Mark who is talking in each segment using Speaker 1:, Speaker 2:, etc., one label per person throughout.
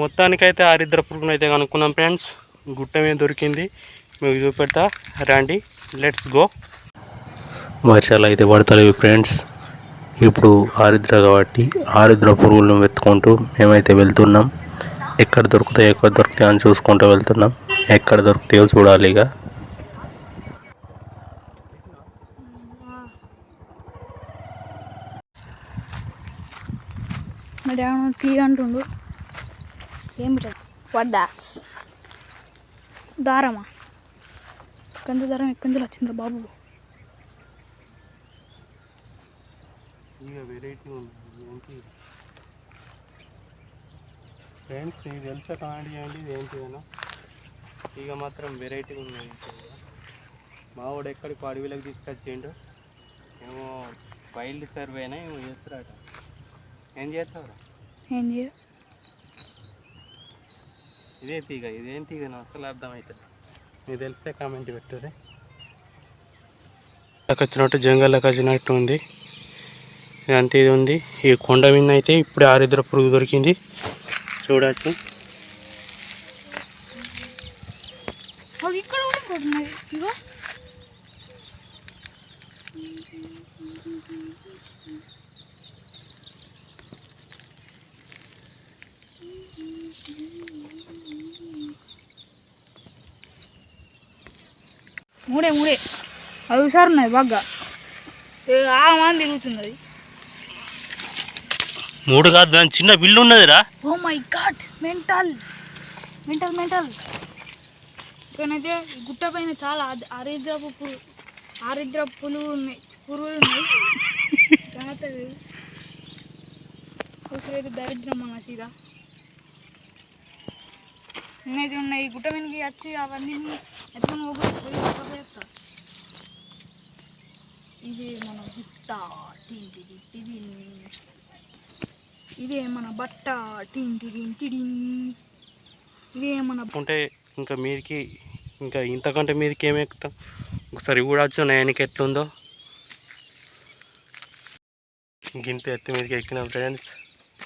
Speaker 1: మొత్తానికైతే ఆరిద్ర పురుగును అయితే కనుక్కున్నాం ఫ్రెండ్స్. గుట్ట మీద దొరికింది. మీకు చూపెడతా. రండి. లెట్స్ గో వర్షాలు అయితే పడతలేవు ఫ్రెండ్స్. ఇప్పుడు ఆరిద్ర కాబట్టి ఆరిద్ర పురుగులను వెతుకుంటూ మేమైతే వెళ్తున్నాం. ఎక్కడ దొరుకుతాయి ఎక్కడ దొరుకుతాయి అని చూసుకుంటూ వెళ్తున్నాం. ఎక్కడ దొరుకుతాయో చూడాలి ఇక.
Speaker 2: మరి ఏమన్నా తీగ అంటుండు ఏం లేదు వడ్డాస్ దారమా? కంద దారం ఎక్కడి నుంచి వచ్చిందిరా బాబు?
Speaker 1: ఫ్రెండ్స్ మీకు తెలుసా కామెడీ చేయండి ఇది ఏంటి అన్న? ఇక మాత్రం వెరైటీ ఉంది. మా వాడు ఎక్కడికి అడవిలోకి తీసుకొచ్చిండు. ఏమో వైల్డ్ సర్వేనా ఏమో చేస్తారట ఏం చేస్తావురా?
Speaker 2: ఏం చేయ
Speaker 1: ఇదే తీగ ఇదేం తీగ అసలు అర్థమవుతుంది మీకు తెలిస్తే కామెంట్ పెట్టురే వచ్చినట్టు జంగల్లోకి వచ్చినట్టు ఉంది. ఇదంతా ఇది ఉంది. ఈ కొండ మీద అయితే ఇప్పుడే ఆరిద్ర పురుగు దొరికింది. చూడచ్చు.
Speaker 2: ఇక్కడ మూడే మూడే. అది హుషారు ఉన్నది బాగా. ఆ తిరుగుతున్నది.
Speaker 1: మూడు కాదు దాని చిన్న బిల్లు ఉన్నదిరా.
Speaker 2: ఓ my god mental. Mental mental. ఇక్కడైతే ఈ గుట్ట పైన చాలా ఆరిద్రపు పులు ఆరిద్ర పులుగు ఉన్నాయి పురుగులు ఉన్నాయి. తర్వాత ఇవి. ఒకసారి దరిద్రం మన సీదా నేనైతే ఉన్నాయి గుట్ట మీదకి వచ్చి అవన్నీ ఎట్లా పోయి పక్కపోయేస్తా ఇది మన గుట్ట ఇదే మన బట్ట ఇదే మన
Speaker 1: ఉంటే ఇంకా మీదికి ఇంకా ఇంతకంటే మీదికి ఏమి ఎక్కుతాం? ఒకసారి చూడవచ్చు నయానికి ఎట్లుందో. గింత ఎత్తి మీదకి ఎక్కినాం ఫ్రెండ్స్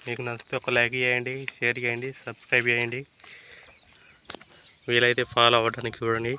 Speaker 1: మీకు నచ్చితే ఒక లైక్ చేయండి షేర్ చేయండి సబ్స్క్రైబ్ చేయండి. వీలైతే ఫాలో అవ్వడానికి చూడండి.